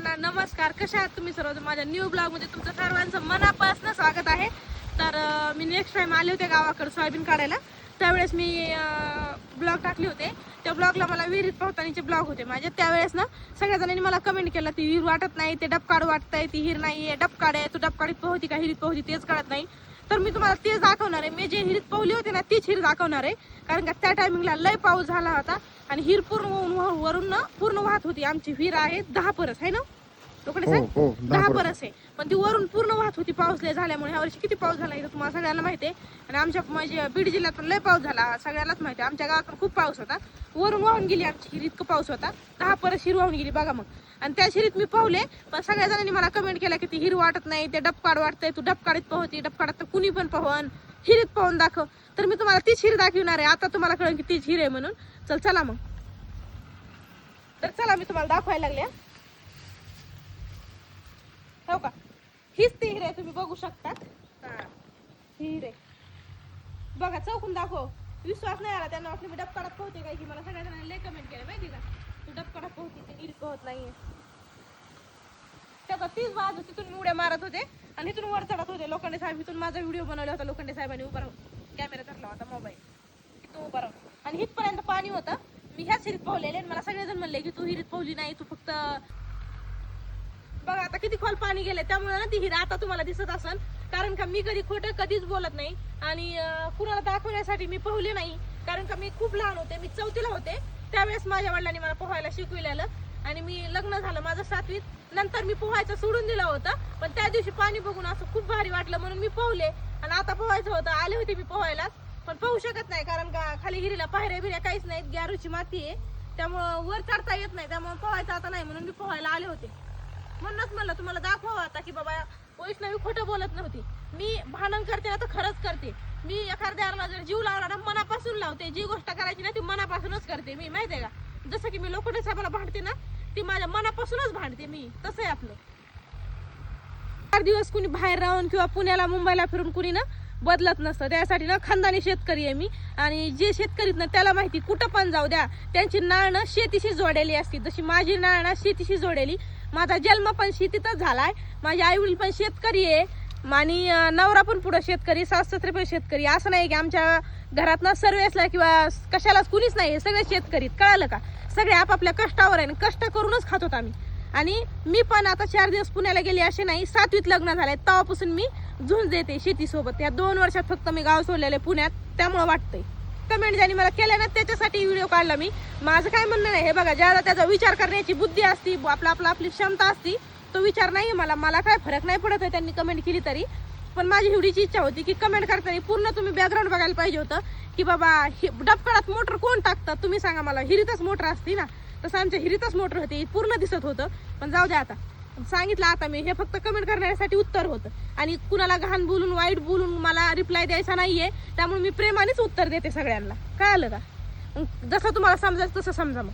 सर्वांना नमस्कार. कशा आहात तुम्ही सर्व? माझ्या न्यू ब्लॉगमध्ये तुमचं सर्वांचं मनापासून स्वागत आहे. तर मी नेक्स्ट टाइम आले होते गावाकडे सोयाबीन काढायला. त्यावेळेस मी ब्लॉग टाकले होते. त्या ब्लॉगला मला विहिरीत पोहतानीचे ब्लॉग होते माझे. त्यावेळेस ना सगळ्या जणांनी मला कमेंट केलं ती विहीर वाटत नाही ते डबकाड आहे ती हिर नाही आहे डबकाड आहे तू डबकाडीत पोहती का हिरीत पोहती तेच काढत नाही. तर मी तुम्हाला तेच दाखवणार आहे. मी जे हिरीत पवली होती ना तीच हिर दाखवणार आहे. कारण का त्या टायमिंगला लय पाऊस झाला होता आणि हिर पूर्ण वरून- ना पूर्ण वाहत होती आमची. हिर आहे दहा परस आहे ना? हो हो दहा परत. परस आहे पण ती वरून पूर्ण वाहत होती पाऊस लय झाल्यामुळे. ह्या वर्षी किती पाऊस झाला इथं तुम्हाला सगळ्यांना माहिती आहे. आणि आमच्या म्हणजे बीड जिल्ह्यात पण लय पाऊस झाला. सगळ्यांनाच माहिती आहे. आमच्या गावात पण खूप पाऊस होता. वरून वाहून गेली आमची हिर इतकं पाऊस होता. दहा परस हिर वाहून गेली बघा मग. आणि त्या शिरीत मी पावले पण सगळ्या जणांनी मला कमेंट केला की ती हिर वाटत नाही ते डबकाड वाटतंय तू डबकाडीत पोहती डबकाडात तर कुणी पण पोहन हिरीत पोहून दाखव. तर मी तुम्हाला तीच हिर दाखवणार आहे. आता तुम्हाला कळेल की तीच हिर आहे म्हणून. चल चला मग. तर चला मी तुम्हाला दाखवायला लागले हं. का? हीच ती हिरे तुम्ही बघू शकता. हिरे बघा चौकून दाखव. विश्वास नाही आला त्यांना वाटलं मी डबकाडात पोहते काय की मला सगळ्या जणांनी लय कमेंट केलं माहिती का? तू डबकाडात पोहते ते नीट पोहत नाहीये. त्याचा तीच बाजू तिथून मी उड्या मारत होते आणि इथून वर चढत होते. लोखंडे साहेब इथून माझा व्हिडिओ बनवला होता. लोखंडे साहेबांनी उभा राहून कॅमेरा धरला होता मोबाईल तू उभा राहून. आणि हितपर्यंत पाणी होतं. मी ह्याच हिरीत पोहलेले आणि मला सगळेजण म्हणले की तू हिरीत पोहली नाही तू फक्त बघा आता किती खोल पाणी गेले त्यामुळे ना ती हिरा आता तुम्हाला दिसत असन. कारण का मी कधी खोटं कधीच बोलत नाही. आणि कुणाला दाखवण्यासाठी मी पोहले नाही. कारण का मी खूप लहान होते मी चौथीला होते. त्यावेळेस माझ्या वडिलांनी मला पोहायला शिकविलेलं. आणि मी लग्न झालं माझं सातवीत. नंतर मी पोहायचं सोडून दिलं होतं. पण त्या दिवशी पाणी बघून असं खूप भारी वाटलं म्हणून मी पोहले. आणि आता पोहायचं होतं. आले होते मी पोहायला पण पोहू शकत नाही कारण का खाली हिरीला पायऱ्या बिऱ्या काहीच नाहीत. ग्यारूची माती आहे. त्यामुळं वर चढता येत नाही. त्यामुळे पोहायचं आता नाही म्हणून मी पोहायला आले होते. म्हणूनच म्हणलं तुम्हाला दाखवावं आता की बाबा वैष्णवी खोटं बोलत नव्हती. मी भांडण करते ना तर खरंच करते. मी एखाद्याला जर जीव लावला ना मनापासून लावते. जी गोष्ट करायची ना ती मनापासूनच करते मी माहिती आहे का? जसं की मी लोखंडे साहेबाला भांडते ना ती माझ्या मनापासूनच भांडते मी. तसं आहे आपलं. चार दिवस कुणी बाहेर राहून किंवा पुण्याला मुंबईला फिरून कुणी ना बदलत नसतं. त्यासाठी ना खानदानी शेतकरी आहे मी. आणि जे शेतकरीत ना त्याला माहिती कुठं पण जाऊ द्या. त्यांची नाणं शेतीशी जोडलेली असते. जशी माझी नाणं शेतीशी जोडेली माझा जन्म पण शेतीतच झालाय. माझे आई वडील पण शेतकरी आहे. आणि नवरा पण पुढं शेतकरी सास पण शेतकरी. असं नाही की आमच्या घरात ना सर्वेसला किंवा कशालाच कुणीच नाही. सगळे शेतकरी कळालं का? सगळे आपापल्या कष्टावर आहे कष्ट करूनच खातो आम्ही. आणि मी पण आता चार दिवस पुण्याला गेले असे नाही. सातवीत लग्न झालंय. तेव्हापासून मी झुंज देते शेतीसोबत. या दोन वर्षात फक्त मी गाव सोडलेले पुण्यात. त्यामुळं वाटतंय. कमेंट ज्यांनी मला केल्या ना त्याच्यासाठी व्हिडिओ काढला मी. माझं काय म्हणणं नाही हे बघा ज्याला त्याचा विचार करण्याची बुद्धी असती आपला आपला आपली क्षमता असती तो विचार नाही मला. मला काय फरक नाही पडत आहे त्यांनी कमेंट केली तरी. पण माझी एवढीची इच्छा होती की कमेंट करताना पूर्ण तुम्ही बॅकग्राऊंड बघायला पाहिजे होतं की बाबा हि- डबकळात मोटर कोण टाकतं? तुम्ही सांगा मला. हिरीतच मोटर असती ना. तसं आमच्या हिरीतच मोटर होती. पूर्ण दिसत होतं. पण जाऊ द्या आता. सांगितलं आता मी हे फक्त कमेंट करण्यासाठी उत्तर होतं. आणि कुणाला घाण बोलून वाईट बोलून मला रिप्लाय द्यायचा नाहीये त्यामुळे मी प्रेमानेच उत्तर देते सगळ्यांना. कळालं का? मग जसं तुम्हाला समजायचं तसं समजा मग.